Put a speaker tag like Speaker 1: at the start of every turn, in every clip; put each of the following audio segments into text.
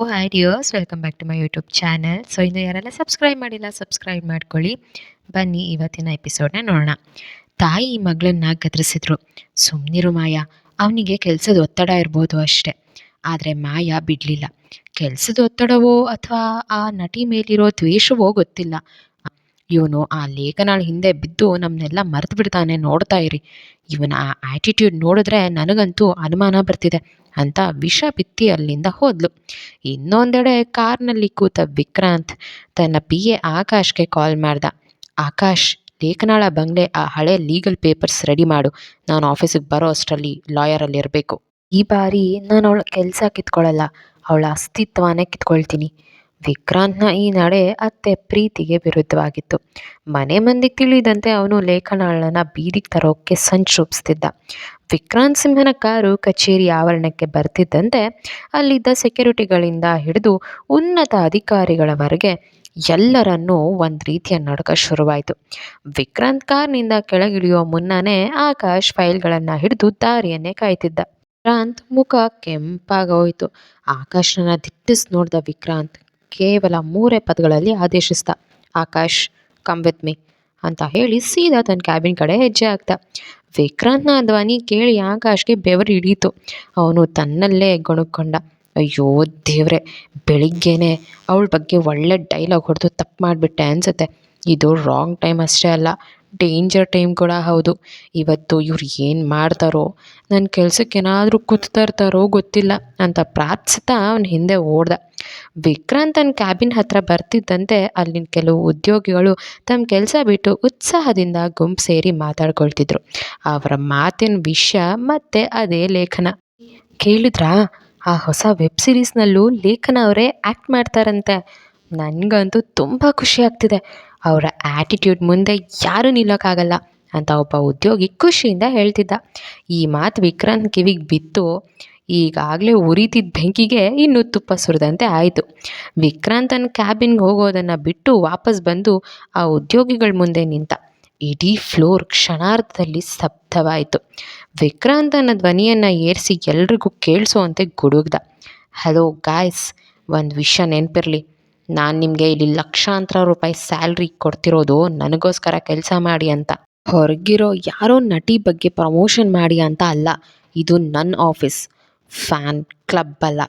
Speaker 1: O hi dears welcome back to my YouTube channel so ಇನ್ನು ಯಾರೆಲ್ಲ subscribe ಮಾಡಿಲ್ಲ subscribe ಮಾಡ್ಕೊಳ್ಳಿ. ಬನ್ನಿ, ಇವತ್ತಿನ ಎಪಿಸೋಡ್ನ ನೋಡೋಣ. ತಾಯಿ ಮಗಳನ್ನ ಗದರಿಸಿದ್ರು. ಸುಮ್ಮನಿರು ಮಾಯಾ. ಅವನಿಗೆ ಕೆಲಸದ ಒತ್ತಡ ಇರ್ಬೋದು ಅಷ್ಟೇ. ಆದರೆ ಮಾಯಾ ಬಿಡಲಿಲ್ಲ. ಕೆಲಸದ ಒತ್ತಡವೋ ಅಥವಾ ಆ ನಟಿ ಮೇಲಿರೋ ದ್ವೇಷವೋ ಗೊತ್ತಿಲ್ಲ. ಇವನು ಆ ಲೇಖನಾಳ ಹಿಂದೆ ಬಿದ್ದು ನಮ್ಮನ್ನೆಲ್ಲ ಮರೆತು ಬಿಡ್ತಾನೆ ನೋಡ್ತಾ ಇರಿ. ಇವನ ಆ ಆ್ಯಟಿಟ್ಯೂಡ್ ನೋಡಿದ್ರೆ ನನಗಂತೂ ಅನುಮಾನ ಬರ್ತಿದೆ ಅಂತ ವಿಷ ಬಿತ್ತಿ ಅಲ್ಲಿಂದ ಹೋದ್ಲು. ಇನ್ನೊಂದೆಡೆ ಕಾರ್ನಲ್ಲಿ ಕೂತ ವಿಕ್ರಾಂತ್ ತನ್ನ ಪಿ ಎ ಆಕಾಶ್ಗೆ ಕಾಲ್ ಮಾಡ್ದ. ಆಕಾಶ್, ಲೇಖನಾಳ ಬಂಗ್ಲೆ ಆ ಹಳೆ ಲೀಗಲ್ ಪೇಪರ್ಸ್ ರೆಡಿ ಮಾಡು. ನಾನು ಆಫೀಸಿಗೆ ಬರೋ ಅಷ್ಟರಲ್ಲಿ ಲಾಯರಲ್ಲಿ ಇರಬೇಕು. ಈ ಬಾರಿ ನಾನು ಅವಳ ಕೆಲಸ ಕಿತ್ಕೊಳ್ಳಲ್ಲ ಅವಳ ಅಸ್ತಿತ್ವನೇ ಕಿತ್ಕೊಳ್ತೀನಿ. ವಿಕ್ರಾಂತ್ನ ಈ ನಡೆ ಅತ್ತೆ ಪ್ರೀತಿಗೆ ವಿರುದ್ಧವಾಗಿತ್ತು. ಮನೆ ಮಂದಿಗೆ ತಿಳಿದಂತೆ ಅವನು ಲೇಖನಾಳನ್ನ ಬೀದಿಗೆ ತರೋಕ್ಕೆ ಸಂಚು ರೂಪಿಸ್ತಿದ್ದ ವಿಕ್ರಾಂತ್ ಸಿಂಹನ ಕಾರು ಕಚೇರಿ ಆವರಣಕ್ಕೆ ಬರ್ತಿದ್ದಂತೆ ಅಲ್ಲಿದ್ದ ಸೆಕ್ಯೂರಿಟಿಗಳಿಂದ ಹಿಡಿದು ಉನ್ನತ ಅಧಿಕಾರಿಗಳವರೆಗೆ ಎಲ್ಲರನ್ನೂ ಒಂದು ರೀತಿಯ ನಡುಕ ಶುರುವಾಯಿತು. ವಿಕ್ರಾಂತ್ ಕಾರ್ನಿಂದ ಕೆಳಗಿಳಿಯೋ ಮುನ್ನನೇ ಆಕಾಶ್ ಫೈಲ್ಗಳನ್ನು ಹಿಡಿದು ದಾರಿಯನ್ನೇ ಕಾಯ್ತಿದ್ದ. ವಿಕ್ರಾಂತ್ ಮುಖ ಕೆಂಪಾಗೋಯಿತು. ಆಕಾಶನ ದಿಟ್ಟಿಸ್ ನೋಡಿದ ವಿಕ್ರಾಂತ್ ಕೇವಲ ಮೂರೇ ಪದಗಳಲ್ಲಿ ಆದೇಶಿಸ್ದ ಆಕಾಶ್ ಕಮ್ ವಿತ್ ಮೀ ಅಂತ ಹೇಳಿ ಸೀದಾ ತನ್ನ ಕ್ಯಾಬಿನ್ ಕಡೆ ಹೆಜ್ಜೆ ಹಾಕ್ದ ವಿಕ್ರಾಂತ್ನ ಧ್ವನಿ ಕೇಳಿ ಆಕಾಶ್ಗೆ ಬೆವರು ಹಿಡೀತು. ಅವನು ತನ್ನಲ್ಲೇ ಗೊಣಕೊಂಡ. ಅಯ್ಯೋ ದೇವ್ರೆ, ಬೆಳಿಗ್ಗೆನೆ ಅವಳ ಬಗ್ಗೆ ಒಳ್ಳೆ ಡೈಲಾಗ್ ಹೊಡೆದು ತಪ್ಪು ಮಾಡಿಬಿಟ್ಟೆ ಅನಿಸುತ್ತೆ. ಇದು ರಾಂಗ್ ಟೈಮ್ ಅಷ್ಟೇ ಅಲ್ಲ ಡೇಂಜರ್ ಟೈಮ್ ಕೂಡ ಹೌದು. ಇವತ್ತು ಇವ್ರು ಏನು ಮಾಡ್ತಾರೋ ನನ್ನ ಕೆಲಸಕ್ಕೆ ಏನಾದರೂ ಕೂತ್ತಾ ಇರ್ತಾರೋ ಗೊತ್ತಿಲ್ಲ ಅಂತ ಪ್ರಾರ್ಥಿಸ್ತಾ ಅವನ ಹಿಂದೆ ಓಡ್ದ. ವಿಕ್ರಾಂತ್ ತನ್ನ ಕ್ಯಾಬಿನ್ ಹತ್ರ ಬರ್ತಿದ್ದಂತೆ ಅಲ್ಲಿನ ಕೆಲವು ಉದ್ಯೋಗಿಗಳು ತಮ್ಮ ಕೆಲಸ ಬಿಟ್ಟು ಉತ್ಸಾಹದಿಂದ ಗುಂಪು ಸೇರಿ ಮಾತಾಡ್ಕೊಳ್ತಿದ್ರು. ಅವರ ಮಾತಿನ ವಿಷಯ ಮತ್ತೆ ಅದೇ ಲೇಖನ. ಕೇಳಿದ್ರಾ? ಆ ಹೊಸ ವೆಬ್ ಸೀರೀಸ್ನಲ್ಲೂ ಲೇಖನ ಅವರೇ ಆ್ಯಕ್ಟ್ ಮಾಡ್ತಾರಂತೆ. ನನಗಂತೂ ತುಂಬ ಖುಷಿ ಆಗ್ತಿದೆ. ಅವರ ಆ್ಯಟಿಟ್ಯೂಡ್ ಮುಂದೆ ಯಾರೂ ನಿಲ್ಲೋಕ್ಕಾಗಲ್ಲ ಅಂತ ಒಬ್ಬ ಉದ್ಯೋಗಿ ಖುಷಿಯಿಂದ ಹೇಳ್ತಿದ್ದ. ಈ ಮಾತು ವಿಕ್ರಾಂತ್ ಕಿವಿಗೆ ಬಿತ್ತು. ಈಗಾಗಲೇ ಉರಿತಿದ್ದ ಬೆಂಕಿಗೆ ಇನ್ನೂ ತುಪ್ಪ ಸುರಿದಂತೆ ಆಯಿತು. ವಿಕ್ರಾಂತನ ಕ್ಯಾಬಿನ್ಗೆ ಹೋಗೋದನ್ನು ಬಿಟ್ಟು ವಾಪಸ್ ಬಂದು ಆ ಉದ್ಯೋಗಿಗಳ ಮುಂದೆ ನಿಂತ. ಇಡೀ ಫ್ಲೋರ್ ಕ್ಷಣಾರ್ಧದಲ್ಲಿ ಸ್ತಬ್ಧವಾಯಿತು. ವಿಕ್ರಾಂತನ ಧ್ವನಿಯನ್ನು ಏರಿಸಿ ಎಲ್ರಿಗೂ ಕೇಳಿಸುವಂತೆ ಗುಡುಗ್ದ. ಹಲೋ ಗಾಯ್ಸ್ ಒಂದು ವಿಷಯ ನೆನಪಿರಲಿ. ನಾನು ನಿಮಗೆ ಇಲ್ಲಿ ಲಕ್ಷಾಂತರ ರೂಪಾಯಿ ಸ್ಯಾಲ್ರಿ ಕೊಡ್ತಿರೋದು ನನಗೋಸ್ಕರ ಕೆಲಸ ಮಾಡಿ ಅಂತ. ಹೊರಗಿರೋ ಯಾರೋ ನಟಿ ಬಗ್ಗೆ ಪ್ರಮೋಷನ್ ಮಾಡಿ ಅಂತ ಅಲ್ಲ, ಇದು ನನ್ನ ಆಫೀಸ್ ಫ್ಯಾನ್ ಕ್ಲಬ್ ಅಲ್ಲ.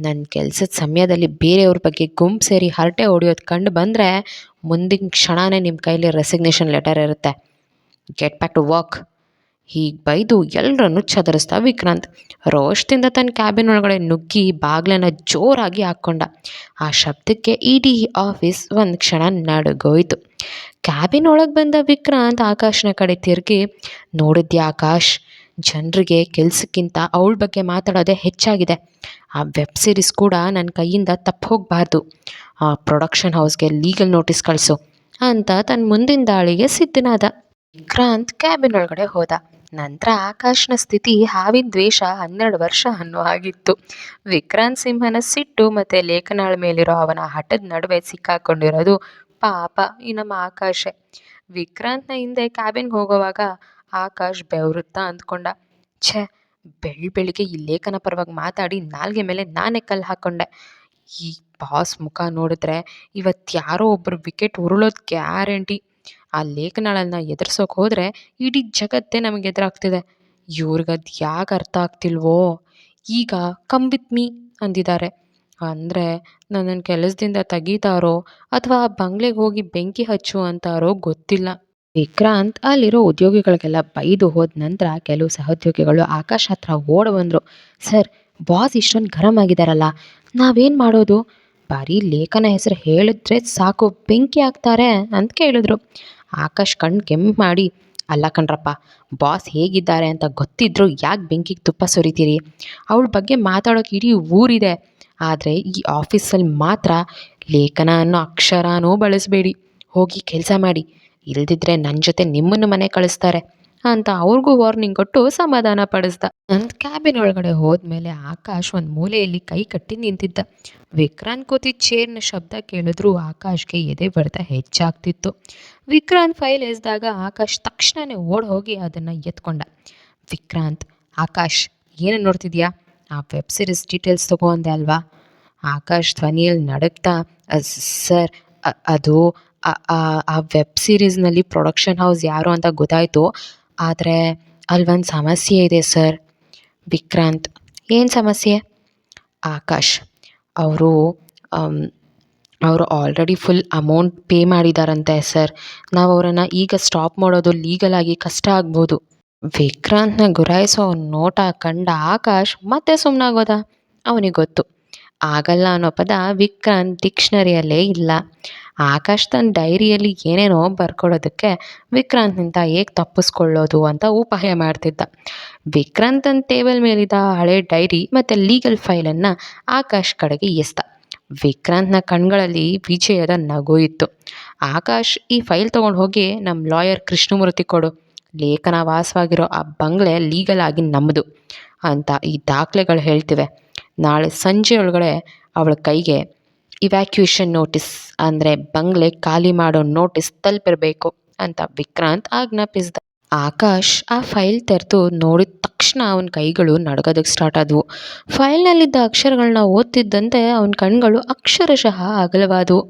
Speaker 1: ನನ್ನ ಕೆಲಸದ ಸಮಯದಲ್ಲಿ ಬೇರೆಯವ್ರ ಬಗ್ಗೆ ಗುಂಪು ಸೇರಿ ಹರಟೆ ಹೊಡೆಯೋದು ಕಂಡು ಬಂದರೆ ಮುಂದಿನ ಕ್ಷಣವೇ ನಿಮ್ಮ ಕೈಯಲ್ಲಿ ರೆಸಿಗ್ನೇಷನ್ ಲೆಟರ್ ಇರುತ್ತೆ. ಗೆಟ್ ಬ್ಯಾಕ್ ಟು ವರ್ಕ್ ಹೀಗೆ ಬೈದು ಎಲ್ಲರನ್ನು ಚದರಿಸ್ದ ವಿಕ್ರಾಂತ್. ರೋಷದಿಂದ ತನ್ನ ಕ್ಯಾಬಿನ್ ಒಳಗಡೆ ನುಗ್ಗಿ ಬಾಗ್ಲನ್ನು ಜೋರಾಗಿ ಹಾಕ್ಕೊಂಡ ಆ ಶಬ್ದಕ್ಕೆ ಇಡೀ ಆಫೀಸ್ ಒಂದು ಕ್ಷಣ ನಡುಗೋಯ್ತು. ಕ್ಯಾಬಿನ್ ಒಳಗೆ ಬಂದ ವಿಕ್ರಾಂತ್ ಆಕಾಶನ ಕಡೆ ತಿರುಗಿ, ನೋಡಿದ್ಯಾ ಆಕಾಶ್? ಜನರಿಗೆ ಕೆಲಸಕ್ಕಿಂತ ಅವಳ ಬಗ್ಗೆ ಮಾತಾಡೋದೇ ಹೆಚ್ಚಾಗಿದೆ. ಆ ವೆಬ್ ಸೀರೀಸ್ ಕೂಡ ನನ್ನ ಕೈಯಿಂದ ತಪ್ಪು ಹೋಗಬಾರ್ದು. ಆ ಪ್ರೊಡಕ್ಷನ್ ಹೌಸ್ಗೆ ಲೀಗಲ್ ನೋಟಿಸ್ ಕಳಿಸು ಅಂತ ತನ್ನ ಮುಂದಿನ ದಾಳಿಗೆ ಸಿದ್ಧನಾದ. ವಿಕ್ರಾಂತ್ ಕ್ಯಾಬಿನ್ ಒಳಗಡೆ ಹೋದ. ನಂತರ ಆಕಾಶ್ನ ಸ್ಥಿತಿ, ಹಾವಿನ ದ್ವೇಷ ಹನ್ನೆರಡು ವರ್ಷ ಅನ್ನೋ ಆಗಿತ್ತು ವಿಕ್ರಾಂತ್ ಸಿಂಹನ ಸಿಟ್ಟು ಮತ್ತು ಲೇಖನಾಳ ಮೇಲಿರೋ ಅವನ ಹಠದ ನಡುವೆ ಸಿಕ್ಕಾಕೊಂಡಿರೋದು ಪಾಪ ಈ ನಮ್ಮ ಆಕಾಶೆ. ವಿಕ್ರಾಂತ್ನ ಹಿಂದೆ ಕ್ಯಾಬಿನ್ಗೆ ಹೋಗೋವಾಗ ಆಕಾಶ್ ಬೆವರುತ್ತಾ ಅಂದ್ಕೊಂಡ, ಛೇ ಬೆಳ್ ಬೆಳಿಗ್ಗೆ ಈ ಲೇಖನ ಪರವಾಗಿ ಮಾತಾಡಿ ನಾಲ್ಗೆ ಮೇಲೆ ನಾನೇ ಕಲ್ಲು ಹಾಕ್ಕೊಂಡೆ ಈ ಬಾಸ್ ಮುಖ ನೋಡಿದ್ರೆ ಇವತ್ತು ಯಾರೋ ಒಬ್ಬರು ವಿಕೆಟ್ ಉರುಳೋದು ಗ್ಯಾರಂಟಿ. ಆ ಲೇಖನಗಳನ್ನ ಎದುರಿಸೋಕೆ ಹೋದರೆ ಇಡೀ ಜಗತ್ತೇ ನಮಗೆ ಎದುರಾಗ್ತಿದೆ. ಇವ್ರಿಗದು ಯಾಕೆ ಅರ್ಥ ಆಗ್ತಿಲ್ವೋ? ಈಗ ಕಮ್ ವಿತ್ ಮೀ ಅಂದಿದ್ದಾರೆ. ಅಂದರೆ ನನ್ನನ್ನು ಕೆಲಸದಿಂದ ತೆಗೀತಾರೋ ಅಥವಾ ಆ ಬಂಗ್ಲೆಗೆ ಹೋಗಿ ಬೆಂಕಿ ಹಚ್ಚು ಅಂತಾರೋ ಗೊತ್ತಿಲ್ಲ. ವಿಕ್ರಾಂತ್ ಅಲ್ಲಿರೋ ಉದ್ಯೋಗಿಗಳಿಗೆಲ್ಲ ಬೈದು ಹೋದ ನಂತರ ಕೆಲವು ಸಹೋದ್ಯೋಗಿಗಳು ಆಕಾಶ್ ಹತ್ರ ಓಡ ಬಂದರು. ಸರ್, ಬಾಸ್ ಇಷ್ಟೊಂದು ಗರಂ ಆಗಿದಾರಲ್ಲ, ನಾವೇನು ಮಾಡೋದು? ಬರೀ ಲೇಖನ ಹೆಸರು ಹೇಳಿದ್ರೆ ಸಾಕು, ಬೆಂಕಿ ಹಾಕ್ತಾರೆ ಅಂತ ಕೇಳಿದ್ರು. ಆಕಾಶ್ ಕಣ್ಣು ಕೆಂಪು ಮಾಡಿ, ಅಲ್ಲ ಕಣ್ರಪ್ಪ, ಬಾಸ್ ಹೇಗಿದ್ದಾರೆ ಅಂತ ಗೊತ್ತಿದ್ರು ಯಾಕೆ ಬೆಂಕಿಗೆ ತುಪ್ಪ ಸುರಿತೀರಿ? ಅವಳ ಬಗ್ಗೆ ಮಾತಾಡೋಕೆ ಇಡೀ ಊರಿದೆ. ಆದರೆ ಈ ಆಫೀಸಲ್ಲಿ ಮಾತ್ರ ಲೇಖನ ಅನ್ನೋ ಅಕ್ಷರನೂ ಬಳಸಬೇಡಿ. ಹೋಗಿ ಕೆಲಸ ಮಾಡಿ. ಇಲ್ದಿದ್ರೆ ನನ್ನ ಜೊತೆ ನಿಮ್ಮನ್ನು ಮನೆ ಕಳಿಸ್ತಾರೆ ಅಂತ ಅವ್ರಿಗೂ ವಾರ್ನಿಂಗ್ ಕೊಟ್ಟು ಸಮಾಧಾನ ಪಡಿಸ್ದ. ನನ್ನ ಕ್ಯಾಬಿನ್ ಒಳಗಡೆ ಹೋದ್ಮೇಲೆ ಆಕಾಶ್ ಒಂದು ಮೂಲೆಯಲ್ಲಿ ಕೈ ಕಟ್ಟಿ ನಿಂತಿದ್ದ. ವಿಕ್ರಾಂತ್ ಕೋತಿ ಚೇರ್ನ ಶಬ್ದ ಕೇಳಿದ್ರು ಆಕಾಶ್ಗೆ ಎದೆ ಬಡಿತ ಹೆಚ್ಚಾಗ್ತಿತ್ತು. ವಿಕ್ರಾಂತ್ ಫೈಲ್ ಎಸ್ದಾಗ ಆಕಾಶ್ ತಕ್ಷಣವೇ ಓಡ್ ಹೋಗಿ ಅದನ್ನು ಎತ್ಕೊಂಡ. ವಿಕ್ರಾಂತ್, ಆಕಾಶ್ ಏನು ನೋಡ್ತಿದ್ಯಾ? ಆ ವೆಬ್ ಸೀರೀಸ್ ಡೀಟೇಲ್ಸ್ ತಗೊಂಡೆ ಅಲ್ವಾ? ಆಕಾಶ್ ಧ್ವನಿಯಲ್ಲಿ ನಡುಗ್ತಾ ಸರ್ ಅದು ಆ- ವೆಬ್ ಸೀರೀಸ್ನಲ್ಲಿ ಪ್ರೊಡಕ್ಷನ್ ಹೌಸ್ ಯಾರು ಅಂತ ಗೊತ್ತಾಯಿತು. ಆದರೆ ಅಲ್ಲೊಂದು ಸಮಸ್ಯೆ ಇದೆ ಸರ್ ವಿಕ್ರಾಂತ್, ಏನು ಸಮಸ್ಯೆ? ಆಕಾಶ್, ಅವರು ಅವರು ಆಲ್ರೆಡಿ ಫುಲ್ ಅಮೌಂಟ್ ಪೇ ಮಾಡಿದಾರಂತೆ ಸರ್ ನಾವು ಅವರನ್ನು ಈಗ ಸ್ಟಾಪ್ ಮಾಡೋದು ಲೀಗಲಾಗಿ ಕಷ್ಟ ಆಗ್ಬೋದು. ವಿಕ್ರಾಂತ್ನ ಗುರಾಯಿಸೋ ನೋಟ ಕಂಡ ಆಕಾಶ್ ಮತ್ತೆ ಸುಮ್ಮನಾಗೋದ ಅವನಿಗೆ ಗೊತ್ತು. ಆಗಲ್ಲ ಅನ್ನೋ ಪದ ವಿಕ್ರಾಂತ್ ಡಿಕ್ಷನರಿಯಲ್ಲೇ ಇಲ್ಲ. ಆಕಾಶ್ ತನ್ನ ಡೈರಿಯಲ್ಲಿ ಏನೇನೋ ಬರ್ಕೊಳ್ಳೋದಕ್ಕೆ ವಿಕ್ರಾಂತ್ನಿಂದ ಹೇಗೆ ತಪ್ಪಿಸ್ಕೊಳ್ಳೋದು ಅಂತ ಉಪಾಯ ಮಾಡ್ತಿದ್ದ. ವಿಕ್ರಾಂತ್ ತನ್ನ ಟೇಬಲ್ ಮೇಲಿದ್ದ ಹಳೆ ಡೈರಿ ಮತ್ತು ಲೀಗಲ್ ಫೈಲನ್ನು ಆಕಾಶ್ ಕಡೆಗೆ ಎಸ್ತ ವಿಕ್ರಾಂತ್ನ ಕಣ್ಗಳಲ್ಲಿ ವಿಜಯದ ನಗು ಇತ್ತು. ಆಕಾಶ್ ಈ ಫೈಲ್ ತೊಗೊಂಡು ಹೋಗಿ ನಮ್ಮ ಲಾಯರ್ ಕೃಷ್ಣಮೂರ್ತಿ ಕೊಡು. ಲೇಖನ ವಾಸವಾಗಿರೋ ಆ ಬಂಗ್ಲೆ ಲೀಗಲ್ ಆಗಿ ನಮ್ಮದು ಅಂತ ಈ ದಾಖಲೆಗಳು ಹೇಳ್ತಿವೆ. ನಾಳೆ ಸಂಜೆ ಒಳಗಡೆ ಅವಳ ಕೈಗೆ ಇವ್ಯಾಕ್ಯೂಷನ್ ನೋಟಿಸ್ ಅಂದರೆ ಬಂಗ್ಲೆ ಖಾಲಿ ಮಾಡೋ ನೋಟಿಸ್ ತಲುಪಿರಬೇಕು ಅಂತ ವಿಕ್ರಾಂತ್ ಆಜ್ಞಾಪಿಸಿದ. ಆಕಾಶ್ ಆ ಫೈಲ್ ತೆರೆದು ನೋಡಿದ ತಕ್ಷಣ ಅವನ ಕೈಗಳು ನಡಗೋದಕ್ಕೆ ಸ್ಟಾರ್ಟ್ ಆದವು. ಫೈಲ್ನಲ್ಲಿದ್ದ ಅಕ್ಷರಗಳನ್ನ ಓದ್ತಿದ್ದಂತೆ ಅವನ ಕಣ್ಗಳು ಅಕ್ಷರಶಃ ಅಗಲವಾದವು.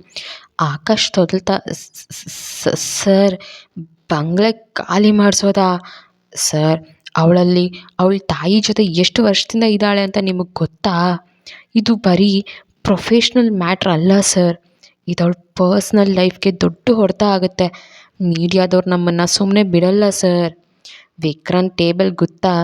Speaker 1: ಆಕಾಶ್ ತೊದಲ್ತಾ ಸರ್, ಬಂಗ್ಲೆ ಖಾಲಿ ಮಾಡಿಸೋದಾ? ಸರ್, ಅವಳಲ್ಲಿ, ಅವಳ ತಾಯಿ ಜೊತೆ ಎಷ್ಟು ವರ್ಷದಿಂದ ಇದ್ದಾಳೆ ಅಂತ ನಿಮಗೆ ಗೊತ್ತಾ? ಇದು ಬರೀ ಪ್ರೊಫೆಷ್ನಲ್ ಮ್ಯಾಟ್ರ್ ಅಲ್ಲ ಸರ್ ಇದು ಪರ್ಸ್ನಲ್ ಲೈಫ್ಗೆ ದೊಡ್ಡ ಹೊಡೆತ ಆಗುತ್ತೆ. ಮೀಡಿಯಾದವ್ರು ನಮ್ಮನ್ನು ಸುಮ್ಮನೆ ಬಿಡಲ್ಲ ಸರ್ ವಿಕ್ರಾಂತ್ ಟೇಬಲ್ ಗೊತ್ತಾ?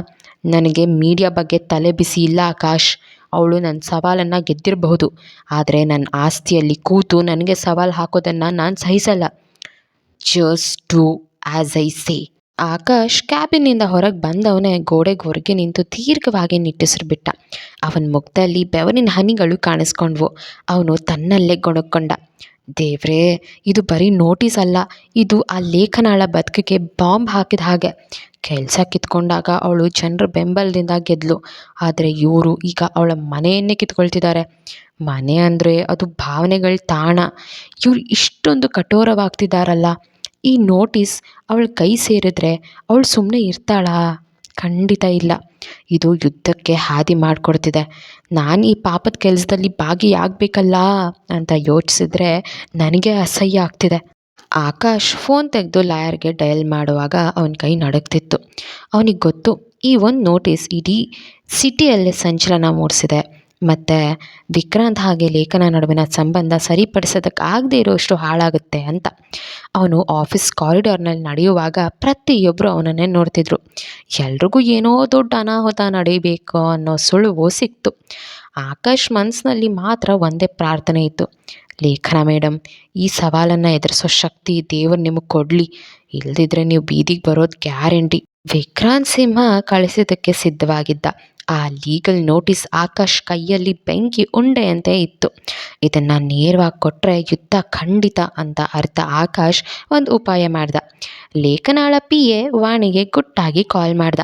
Speaker 1: ನನಗೆ ಮೀಡಿಯಾ ಬಗ್ಗೆ ತಲೆ ಬಿಸಿ ಇಲ್ಲ, ಆಕಾಶ್. ಅವಳು ನನ್ನ ಸವಾಲನ್ನು ಗೆದ್ದಿರಬಹುದು. ಆದರೆ ನನ್ನ ಆಸ್ತಿಯಲ್ಲಿ ಕೂತು ನನಗೆ ಸವಾಲು ಹಾಕೋದನ್ನು ನಾನು ಸಹಿಸಲ್ಲ. Just do as I say Akash ಕ್ಯಾಬಿನಿಂದ ಹೊರಗೆ ಬಂದವನೇ ಗೋಡೆಗೆ ಹೊರಗೆ ನಿಂತು ದೀರ್ಘವಾಗಿ ನಿಟ್ಟುಸಿರು ಬಿಟ್ಟ ಅವನ ಮುಖದಲ್ಲಿ ಬೆವರಿನ ಹನಿಗಳು ಕಾಣಿಸ್ಕೊಂಡ್ವು. ಅವನು ತನ್ನಲ್ಲೇ ಗೊಣಕೊಂಡ. ದೇವ್ರೇ, ಇದು ಬರೀ ನೋಟಿಸ್ ಅಲ್ಲ, ಇದು ಆ ಲೇಖನಾಳ ಬದುಕಿಗೆ ಬಾಂಬ್ ಹಾಕಿದ ಹಾಗೆ. ಕೆಲಸ ಕಿತ್ಕೊಂಡಾಗ ಅವಳು ಜನರ ಬೆಂಬಲದಿಂದ ಗೆದ್ಲು. ಆದರೆ ಇವರು ಈಗ ಅವಳ ಮನೆಯನ್ನೇ ಕಿತ್ಕೊಳ್ತಿದ್ದಾರೆ. ಮನೆ ಅಂದರೆ ಅದು ಭಾವನೆಗಳ ತಾಣ. ಇವ್ರು ಇಷ್ಟೊಂದು ಕಠೋರವಾಗ್ತಿದ್ದಾರಲ್ಲ. ಈ ನೋಟಿಸ್ ಅವಳ ಕೈ ಸೇರಿದ್ರೆ ಅವಳು ಸುಮ್ಮನೆ ಇರ್ತಾಳಾ? ಖಂಡಿತ ಇಲ್ಲ. ಇದು ಯುದ್ಧಕ್ಕೆ ಹಾದಿ ಮಾಡಿಕೊಡ್ತಿದೆ. ನಾನು ಈ ಪಾಪದ ಕೆಲಸದಲ್ಲಿ ಭಾಗಿಯಾಗಬೇಕಲ್ಲ ಅಂತ ಯೋಚಿಸಿದ್ರೆ ನನಗೆ ಅಸಹ್ಯ ಆಗ್ತಿದೆ. ಆಕಾಶ್ ಫೋನ್ ತೆಗೆದು ಲಾಯರ್ಗೆ ಡಯಲ್ ಮಾಡುವಾಗ ಅವನ ಕೈ ನಡುಗ್ತಿತ್ತು. ಅವನಿಗೆ ಗೊತ್ತು, ಈ ಒಂದು ನೋಟಿಸ್ ಇಡೀ ಸಿಟಿಯಲ್ಲೇ ಸಂಚಲನ ಮೂಡಿಸಿದೆ. ಮತ್ತು ವಿಕ್ರಾಂತ್ ಹಾಗೆ ಲೇಖನ ನಡುವಿನ ಸಂಬಂಧ ಸರಿಪಡಿಸೋದಕ್ಕಾಗದೇ ಇರೋಷ್ಟು ಹಾಳಾಗುತ್ತೆ ಅಂತ. ಅವನು ಆಫೀಸ್ ಕಾರಿಡಾರ್ನಲ್ಲಿ ನಡೆಯುವಾಗ ಪ್ರತಿಯೊಬ್ಬರು ಅವನನ್ನೇ ನೋಡ್ತಿದ್ರು. ಎಲ್ರಿಗೂ ಏನೋ ದೊಡ್ಡ ಅನಾಹುತ ನಡೀಬೇಕು ಅನ್ನೋ ಸುಳುವು ಸಿಕ್ತು. ಆಕಾಶ್ ಮನಸ್ಸಿನಲ್ಲಿ ಮಾತ್ರ ಒಂದೇ ಪ್ರಾರ್ಥನೆ ಇತ್ತು. ಲೇಖನ ಮೇಡಮ್ ಈ ಸವಾಲನ್ನು ಎದುರಿಸೋ ಶಕ್ತಿ ದೇವರು ನಿಮಗೆ ಕೊಡಲಿ. ಇಲ್ಲದಿದ್ದರೆ ನೀವು ಬೀದಿಗೆ ಬರೋದು ಗ್ಯಾರಂಟಿ. ವಿಕ್ರಾಂತ್ ಸಿಂಹ ಕಳಿಸಿದ್ದಕ್ಕೆ ಸಿದ್ಧವಾಗಿದ್ದ. ಆ ಲೀಗಲ್ ನೋಟಿಸ್ ಆಕಾಶ್ ಕೈಯಲ್ಲಿ ಬೆಂಕಿ ಉಂಡೆಯಂತೆ ಇತ್ತು. ಇದನ್ನು ನೇರವಾಗಿ ಕೊಟ್ಟರೆ ಯುದ್ಧ ಖಂಡಿತ ಅಂತ ಅರ್ಥ ಆಕಾಶ್ ಒಂದು ಉಪಾಯ ಮಾಡ್ದ. ಲೇಖನಾಳ ಪಿ ಎ ವಾಣಿಗೆ ಗುಟ್ಟಾಗಿ ಕಾಲ್ ಮಾಡ್ದ.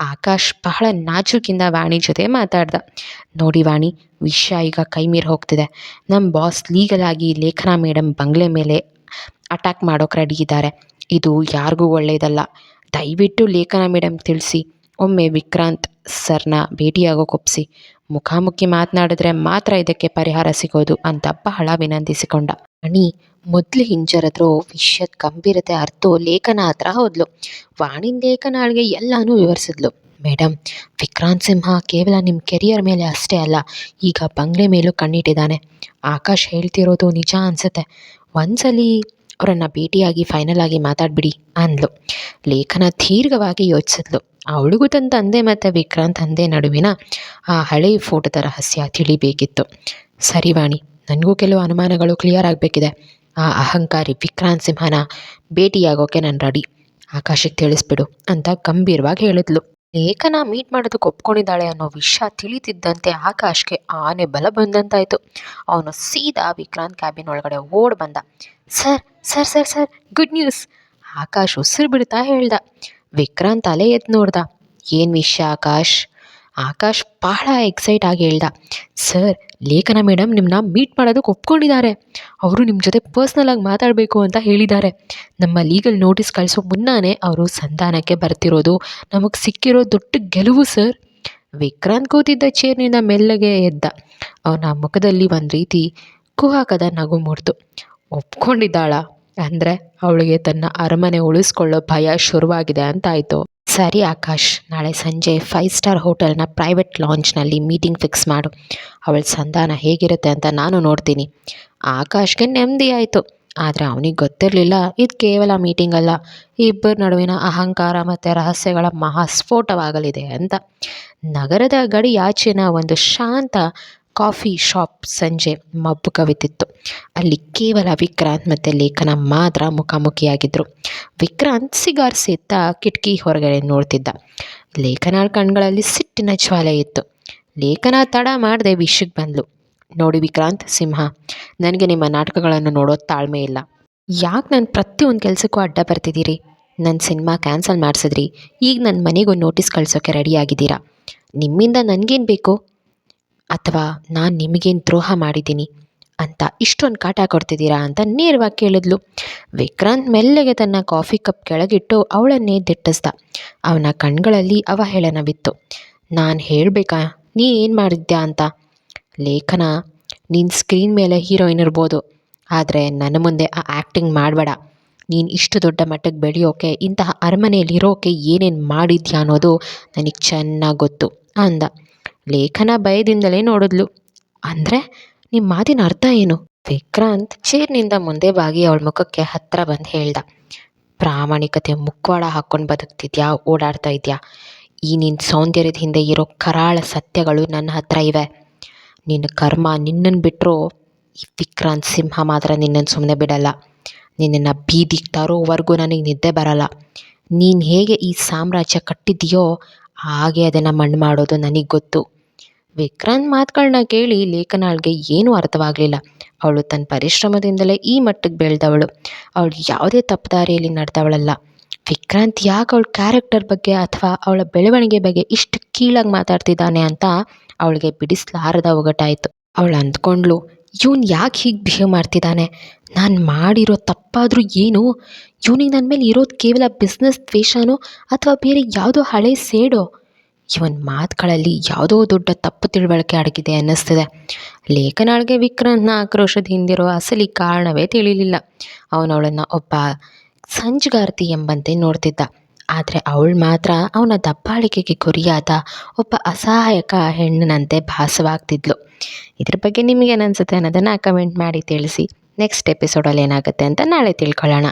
Speaker 1: ಆಕಾಶ್ ಬಹಳ ನಾಜೂಕಿಂದ ವಾಣಿ ಜೊತೆ ಮಾತಾಡ್ದ. ನೋಡಿ ವಾಣಿ, ವಿಷಯ ಈಗ ಕೈ ಮೀರಿ ಹೋಗ್ತಿದೆ ನಮ್ಮ ಬಾಸ್ ಲೀಗಲಾಗಿ ಲೇಖನ ಮೇಡಮ್ ಬಂಗ್ಲೆ ಮೇಲೆ ಅಟ್ಯಾಕ್ ಮಾಡೋಕೆ ರೆಡಿ ಇದ್ದಾರೆ. ಇದು ಯಾರಿಗೂ ಒಳ್ಳೆಯದಲ್ಲ ದಯವಿಟ್ಟು ಲೇಖನ ಮೇಡಮ್ ತಿಳಿಸಿ. ಒಮ್ಮೆ ವಿಕ್ರಾಂತ್ ಸರ್ನ ಭೇಟಿಯಾಗೋ ಕೊಪ್ಸಿ ಮುಖಾಮುಖಿ ಮಾತನಾಡಿದ್ರೆ ಮಾತ್ರ ಇದಕ್ಕೆ ಪರಿಹಾರ ಸಿಗೋದು ಅಂತ ಬಹಳ ವಿನಂತಿಸಿಕೊಂಡ. ಅಣಿ ಮೊದಲು ಹಿಂಜರದ್ರೂ ವಿಷಯದ ಗಂಭೀರತೆ ಅರ್ಥ ಲೇಖನ ಹತ್ರ ಹೋದ್ಲು. ವಾಣಿನ ಲೇಖನಾಳಿಗೆ ಎಲ್ಲನೂ ವಿವರಿಸಿದ್ಲು. ಮೇಡಮ್ ವಿಕ್ರಾಂತ್ ಸಿಂಹ ಕೇವಲ ನಿಮ್ಮ ಕೆರಿಯರ್ ಮೇಲೆ ಅಷ್ಟೇ ಅಲ್ಲ, ಈಗ ಬಂಗ್ಲೆ ಮೇಲೂ ಕಣ್ಣಿಟ್ಟಿದ್ದಾನೆ. ಆಕಾಶ್ ಹೇಳ್ತಿರೋದು ನಿಜ ಅನಿಸುತ್ತೆ. ಒಂದ್ಸಲಿ ಅವರನ್ನು ಭೇಟಿಯಾಗಿ ಫೈನಲ್ ಆಗಿ ಮಾತಾಡ್ಬಿಡಿ ಅಂದ್ಲು. ಲೇಖನ ದೀರ್ಘವಾಗಿ ಯೋಚಿಸಿದ್ಲು. ಅವಳಿಗೂ ತನ್ನ ತಂದೆ ಮತ್ತು ವಿಕ್ರಾಂತ್ ತಂದೆ ನಡುವಿನ ಆ ಹಳೆಯ ಫೋಟೋದ ರಹಸ್ಯ ತಿಳಿಬೇಕಿತ್ತು. ಸರಿ ವಾಣಿ, ನನಗೂ ಕೆಲವು ಅನುಮಾನಗಳು ಕ್ಲಿಯರ್ ಆಗಬೇಕಿದೆ. ಆ ಅಹಂಕಾರಿ ವಿಕ್ರಾಂತ್ ಸಿಂಹನ ಭೇಟಿಯಾಗೋಕೆ ನಾನು ರೆಡಿ ಆಕಾಶಕ್ಕೆ ತಿಳಿಸ್ಬಿಡು ಅಂತ ಗಂಭೀರವಾಗಿ ಹೇಳಿದ್ಲು. ಲೇಖನ ಮೀಟ್ ಮಾಡೋದಕ್ಕೆ ಒಪ್ಕೊಂಡಿದ್ದಾಳೆ ಅನ್ನೋ ವಿಷಯ ತಿಳಿತಿದ್ದಂತೆ ಆಕಾಶ್ಗೆ ಆನೆ ಬಲ ಬಂದಂತಾಯಿತು. ಅವನು ಸೀದಾ ವಿಕ್ರಾಂತ್ ಕ್ಯಾಬಿನ್ ಒಳಗಡೆ ಓಡ್ ಬಂದ. Sir sir sir sir good news Akash ಉಸಿರು ಬಿಡ್ತಾ ಹೇಳ್ದ. ವಿಕ್ರಾಂತ್ ತಲೆ ಎದ್ದು ನೋಡ್ದ. ಏನು ವಿಷಯ ಆಕಾಶ್? ಆಕಾಶ್ ಬಹಳ ಎಕ್ಸೈಟ್ ಆಗಿ ಹೇಳ್ದ. ಸರ್, ಲೇಖನ ಮೇಡಮ್ ನಿಮ್ಮನ್ನ ಮೀಟ್ ಮಾಡೋದಕ್ಕೆ ಒಪ್ಕೊಂಡಿದ್ದಾರೆ. ಅವರು ನಿಮ್ಮ ಜೊತೆ ಪರ್ಸ್ನಲಾಗಿ ಮಾತಾಡಬೇಕು ಅಂತ ಹೇಳಿದ್ದಾರೆ. ನಮ್ಮ ಲೀಗಲ್ ನೋಟಿಸ್ ಕಳಿಸೋ ಮುನ್ನಾನೇ ಅವರು ಸಂಧಾನಕ್ಕೆ ಬರ್ತಿರೋದು. ನಮಗೆ ಸಿಕ್ಕಿರೋ ದೊಡ್ಡ ಗೆಲುವು, ಸರ್. ವಿಕ್ರಾಂತ್ ಕೂತಿದ್ದ ಚೇರ್ನಿಂದ ಮೆಲ್ಲಗೆ ಎದ್ದ. ಅವನ ಮುಖದಲ್ಲಿ ಒಂದು ರೀತಿ ಕುಹಾಕದ ನಗು ಮೂಡ್ತು ಒಪ್ಕೊಂಡಿದ್ದಾಳ. ಅಂದರೆ ಅವಳಿಗೆ ತನ್ನ ಅರಮನೆ ಉಳಿಸ್ಕೊಳ್ಳೋ ಭಯ ಶುರುವಾಗಿದೆ ಅಂತಾಯಿತು. ಸರಿ ಆಕಾಶ್, ನಾಳೆ ಸಂಜೆ ಫೈವ್ ಸ್ಟಾರ್ ಹೋಟೆಲ್ನ ಪ್ರೈವೇಟ್ ಲಾಂಚ್ನಲ್ಲಿ ಮೀಟಿಂಗ್ ಫಿಕ್ಸ್ ಮಾಡು. ಅವಳ ಸಂಧಾನ ಹೇಗಿರುತ್ತೆ ಅಂತ ನಾನು ನೋಡ್ತೀನಿ. ಆಕಾಶ್ಗೆ ನೆಮ್ಮದಿ ಆಯಿತು. ಆದರೆ ಅವನಿಗೆ ಗೊತ್ತಿರಲಿಲ್ಲ, ಇದು ಕೇವಲ ಮೀಟಿಂಗ್ ಅಲ್ಲ. ಇಬ್ಬರ ನಡುವಿನ ಅಹಂಕಾರ ಮತ್ತು ರಹಸ್ಯಗಳ ಮಹಾಸ್ಫೋಟವಾಗಲಿದೆ ಅಂತ. ನಗರದ ಗಡಿಯಾಚೆನ ಒಂದು ಶಾಂತ ಕಾಫಿ ಶಾಪ್ ಸಂಜೆ ಮಬ್ಬು ಕವಿತಿತ್ತು ಅಲ್ಲಿ ಕೇವಲ ವಿಕ್ರಾಂತ್ ಮತ್ತು ಲೇಖನ ಮಾತ್ರ ಮುಖಾಮುಖಿಯಾಗಿದ್ದರು ವಿಕ್ರಾಂತ್ ಸಿಗಾರ್ ಸೇತಾ ಕಿಟಕಿ ಹೊರಗಡೆ ನೋಡ್ತಿದ್ದ. ಲೇಖನ ಕಣ್ಗಳಲ್ಲಿ ಸಿಟ್ಟಿನ ಜ್ವಾಲೆ ಇತ್ತು. ಲೇಖನ ತಡ ಮಾಡದೆ ವಿಷಯಕ್ಕೆ ಬಂದ್ಲು. ನೋಡಿ ವಿಕ್ರಾಂತ್, ಸಿಂಹ, ನನಗೆ ನಿಮ್ಮ ನಾಟಕಗಳನ್ನು ನೋಡೋ ತಾಳ್ಮೆ ಇಲ್ಲ. ಯಾಕೆ ನಾನು ಪ್ರತಿಯೊಂದು ಕೆಲಸಕ್ಕೂ ಅಡ್ಡ ಬರ್ತಿದ್ದೀರಿ? ನನ್ನ ಸಿನಿಮಾ ಕ್ಯಾನ್ಸಲ್ ಮಾಡಿಸಿದ್ರಿ. ಈಗ ನನ್ನ ಮನೆಗೂ ನೋಟಿಸ್ ಕಳ್ಸೋಕ್ಕೆ ರೆಡಿಯಾಗಿದ್ದೀರಾ ನಿಮ್ಮಿಂದ ನನಗೇನು ಬೇಕು? ಅಥವಾ ನಾನು ನಿಮಗೇನು ದ್ರೋಹ ಮಾಡಿದ್ದೀನಿ ಅಂತ ಇಷ್ಟೊಂದು ಕಾಟ ಕೊಡ್ತಿದ್ದೀರಾ ಅಂತ ನೇರವಾಗಿ ಕೇಳಿದ್ಲು. ವಿಕ್ರಾಂತ್ ಮೆಲ್ಲಗೆ ತನ್ನ ಕಾಫಿ ಕಪ್ ಕೆಳಗಿಟ್ಟು ಅವಳನ್ನೇ ದಿಟ್ಟಿಸ್ದ. ಅವನ ಕಣ್ಗಳಲ್ಲಿ ಅವಹೇಳನವಿತ್ತು ನಾನು ಹೇಳಬೇಕಾ? ನೀ ಏನು ಮಾಡಿದ್ಯಾ ಅಂತ? ಲೇಖನ, ನೀನು ಸ್ಕ್ರೀನ್ ಮೇಲೆ ಹೀರೋಯಿನ್ ಇರ್ಬೋದು. ಆದರೆ ನನ್ನ ಮುಂದೆ ಆ ಆ್ಯಕ್ಟಿಂಗ್ ಮಾಡಬೇಡ. ನೀನು ಇಷ್ಟು ದೊಡ್ಡ ಮಟ್ಟಕ್ಕೆ ಬೆಳೆಯೋಕೆ, ಇಂತಹ ಅರಮನೆಯಲ್ಲಿರೋಕೆ ಏನೇನು ಮಾಡಿದ್ಯಾ ಅನ್ನೋದು ನನಗೆ ಚೆನ್ನಾಗಿ ಗೊತ್ತು, ಅಂದ. ಲೇಖನ ಭಯದಿಂದಲೇ ನೋಡಿದ್ಲು. ಅಂದರೆ ನಿಮ್ಮ ಮಾತಿನ ಅರ್ಥ ಏನು? ವಿಕ್ರಾಂತ್ ಚೇರ್ನಿಂದ ಮುಂದೆ ಬಾಗಿ ಅವಳ ಮುಖಕ್ಕೆ ಹತ್ತಿರ ಬಂದು ಹೇಳ್ದ. ಪ್ರಾಮಾಣಿಕತೆ ಮುಖವಾಡ ಹಾಕ್ಕೊಂಡು ಬದುಕ್ತಿದ್ಯಾ? ಓಡಾಡ್ತಾ ಇದೆಯಾ? ಈ ನಿನ್ನ ಸೌಂದರ್ಯದ ಹಿಂದೆ ಇರೋ ಕರಾಳ ಸತ್ಯಗಳು ನನ್ನ ಹತ್ರ ಇವೆ. ನಿನ್ನ ಕರ್ಮ ನಿನ್ನನ್ನು ಬಿಟ್ಟರು ಈ ವಿಕ್ರಾಂತ್ ಸಿಂಹ ಮಾತ್ರ ನಿನ್ನನ್ನು ಸುಮ್ಮನೆ ಬಿಡಲ್ಲ. ನಿನ್ನನ್ನು ಬೀದಿಗೆ ತರೋವರೆಗೂ ನನಗೆ ನಿದ್ದೆ ಬರಲ್ಲ. ನೀನು ಹೇಗೆ ಈ ಸಾಮ್ರಾಜ್ಯ ಕಟ್ಟಿದೆಯೋ ಹಾಗೆ ಅದನ್ನು ಮಣ್ಣು ಮಾಡೋದು ನನಗೆ ಗೊತ್ತು. ವಿಕ್ರಾಂತ್ ಮಾತುಗಳನ್ನ ಕೇಳಿ ಲೇಖನಾಳ್ಗೆ ಏನೂ ಅರ್ಥವಾಗಲಿಲ್ಲ. ಅವಳು ತನ್ನ ಪರಿಶ್ರಮದಿಂದಲೇ ಈ ಮಟ್ಟಕ್ಕೆ ಬೆಳೆದವಳು. ಅವಳು ಯಾವುದೇ ತಪ್ಪು ದಾರಿಯಲ್ಲಿ ನಡೆದವಳಲ್ಲ. ವಿಕ್ರಾಂತ್ ಯಾಕೆ ಅವಳ ಕ್ಯಾರೆಕ್ಟರ್ ಬಗ್ಗೆ ಅಥವಾ ಅವಳ ಬೆಳವಣಿಗೆ ಬಗ್ಗೆ ಇಷ್ಟು ಕೀಳಾಗಿ ಮಾತಾಡ್ತಿದ್ದಾನೆ ಅಂತ ಅವಳಿಗೆ ಬಿಡಿಸ್ಲಾರದ ಒಗಟಾಯಿತು. ಅವಳು ಅಂದ್ಕೊಂಡ್ಳು, ಇವನು ಯಾಕೆ ಹೀಗೆ ಬಿಹೇವ್ ಮಾಡ್ತಿದ್ದಾನೆ? ನಾನು ಮಾಡಿರೋ ತಪ್ಪಾದರೂ ಏನು? ಇವನಿಗೆ ನನ್ನ ಮೇಲೆ ಇರೋದು ಕೇವಲ ಬಿಸ್ನೆಸ್ ದ್ವೇಷನೋ ಅಥವಾ ಬೇರೆ ಯಾವುದೋ ಹಳೆ ಸೇಡೋ? ಇವನ್ ಮಾತುಗಳಲ್ಲಿ ಯಾವುದೋ ದೊಡ್ಡ ತಪ್ಪು ತಿಳುವಳಿಕೆ ಅಡಗಿದೆ ಅನ್ನಿಸ್ತಿದೆ. ಲೇಖನಾಳ್ಗೆ ವಿಕ್ರಾಂತ್ನ ಆಕ್ರೋಶದ ಹಿಂದಿರೋ ಅಸಲಿ ಕಾರಣವೇ ತಿಳಿಲಿಲ್ಲ. ಅವನವಳನ್ನು ಒಬ್ಬ ಸಂಜುಗಾರ್ತಿ ಎಂಬಂತೆ ನೋಡ್ತಿದ್ದ. ಆದರೆ ಅವಳು ಮಾತ್ರ ಅವನ ದಬ್ಬಾಳಿಕೆಗೆ ಗುರಿಯಾದ ಒಬ್ಬ ಅಸಹಾಯಕ ಹೆಣ್ಣಿನಂತೆ ಭಾಸವಾಗ್ತಿದ್ಲು. ಇದ್ರ ಬಗ್ಗೆ ನಿಮಗೇನು ಅನಿಸುತ್ತೆ ಅನ್ನೋದನ್ನು ಕಮೆಂಟ್ ಮಾಡಿ ತಿಳಿಸಿ. ನೆಕ್ಸ್ಟ್ ಎಪಿಸೋಡಲ್ಲಿ ಏನಾಗುತ್ತೆ ಅಂತ ನಾಳೆ ತಿಳ್ಕೊಳ್ಳೋಣ.